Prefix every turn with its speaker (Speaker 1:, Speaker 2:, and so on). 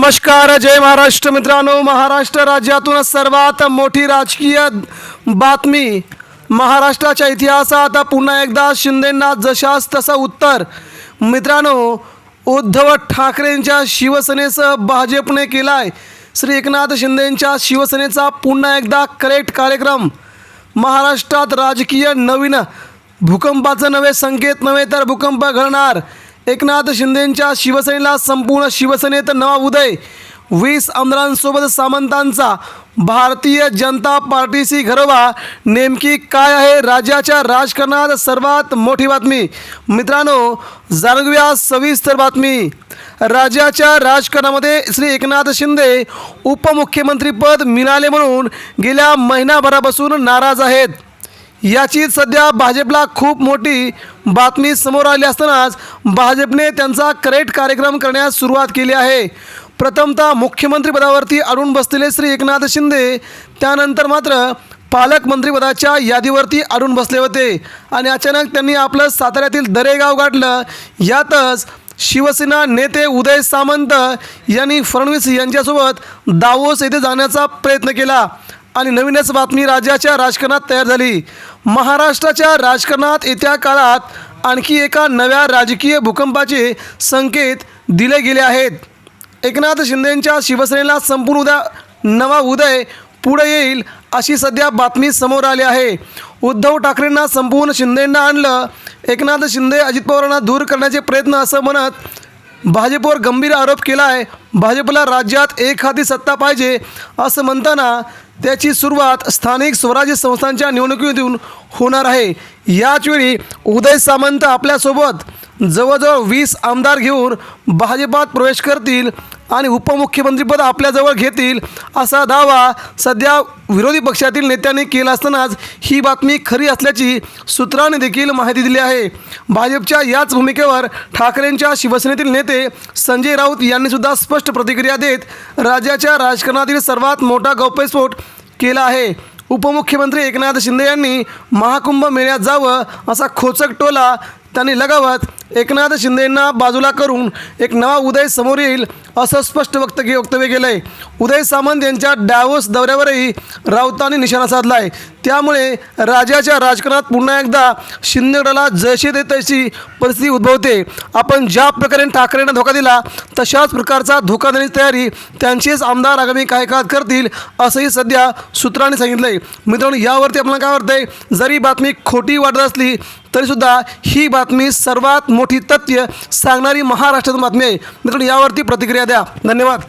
Speaker 1: नमस्कार जय महाराष्ट्र मित्रांनो. महाराष्ट्र राज्यातून सर्वात मोठी राजकीय बातमी महाराष्ट्राच्या इतिहासात पुन्हा एकदा शिंदेंना जशास तसं उत्तर. मित्रांनो उद्धव ठाकरेंच्या शिवसेनेसह भाजपने केलाय. श्री एकनाथ शिंदेंच्या शिवसेनेचा पुन्हा एकदा करेक्ट कार्यक्रम. महाराष्ट्रात राजकीय नवीन भूकंपाचं नवे संकेत नव्हे तर भूकंप घडणार. एकनाथ शिंदेंच्या शिवसेनेला संपूर्ण शिवसेनेत नवा उदय. वीस आमदारांसोबत सामंतांचा. भारतीय जनता पार्टीशी घरोबा. नेमकी काय आहे राज्याच्या राजकारणात सर्वात मोठी बातमी? मित्रांनो जाणून घेऊया सविस्तर बातमी. राज्याच्या राजकारणामध्ये श्री एकनाथ शिंदे उपमुख्यमंत्रीपद मिळाले म्हणून गेल्या महिनाभरापासून नाराज आहेत. याची सध्या भाजपला खूप मोठी बातमी समोर आली असतानाच भाजपने त्यांचा करेक्ट कार्यक्रम करण्यास सुरुवात केली आहे. प्रथमतः मुख्यमंत्रीपदावरती अडून बसलेले श्री एकनाथ शिंदे त्यानंतर मात्र पालकमंत्रीपदाच्या यादीवरती अडून बसले होते आणि अचानक त्यांनी आपलं साताऱ्यातील दरेगाव गाठलं. यातच शिवसेना नेते उदय सामंत यांनी फडणवीस यांच्यासोबत दावोस येथे जाण्याचा प्रयत्न केला. आणि नवीनच बातमी राज्याच्या राजकारणात तयार झाली. महाराष्ट्राच्या राजकारणात येत्या काळात आणखी एका नव्या राजकीय भूकंपाचे संकेत दिले गेले आहेत. एकनाथ शिंदेंच्या शिवसेनेला संपूर्ण उद्या नवा उदय पुढे येईल अशी सध्या बातमी समोर आली आहे. उद्धव ठाकरेंना संपूर्ण शिंदेंना आणलं एकनाथ शिंदे अजित पवारांना दूर करण्याचे प्रयत्न असं म्हणत भाजपवर गंभीर आरोप केला आहे. भाजपला राज्यात एखादी सत्ता पाहिजे असं म्हणताना त्याची सुरुवात स्थानिक स्वराज्य संस्थांच्या निवडणुकीतून होणार आहे. याचवेळी उदय सामंत आपल्यासोबत जवळजवळ वीस आमदार घेऊन भाजपात प्रवेश करतील आणि उपमुख्यमंत्रीपद आपल्याजवळ घेतील असा दावा सध्या विरोधी पक्षातील नेत्यांनी केला असतानाच ही बातमी खरी असल्याची सूत्रांनी देखील माहिती दिली आहे. भाजपच्या याच भूमिकेवर ठाकरेंच्या शिवसेनेतील नेते संजय राऊत यांनीसुद्धा स्पष्ट प्रतिक्रिया देत राज्याच्या राजकारणातील सर्वात मोठा गौप्यस्फोट केला आहे. उपमुख्यमंत्री एकनाथ शिंदे यांनी महाकुंभ मेळ्यात जावं असा खोचक टोला त्यांनी लगावत एकनाथ शिंदेंना बाजूला करून एक नवा उदय समोर येईल असं स्पष्ट वक्तव्य वक्तव्य केलं आहे उदय सामंत यांच्या डॅवोस दौऱ्यावरही राऊतांनी निशाणा साधला आहे त्यामुळे राज्याच्या राजकारणात पुन्हा एकदा शिंदेगडाला जशी दे तशी परिस्थिती उद्भवते. आपण ज्या प्रकारे ठाकरेंना धोका दिला तशाच प्रकारचा धोका देण्याची तयारी त्यांचेच आमदार आगामी काही काळात करतील असंही सध्या सूत्रांनी सांगितलं आहे मित्रांनो यावरती आपल्याला काय वाटतंय? जरी बातमी खोटी वाटत असली तरीसुद्धा ही बातमी सर्वात मोठी तथ्य सांगणारी महाराष्ट्रातून बातमी आहे. मित्रांनो यावरती प्रतिक्रिया द्या. धन्यवाद.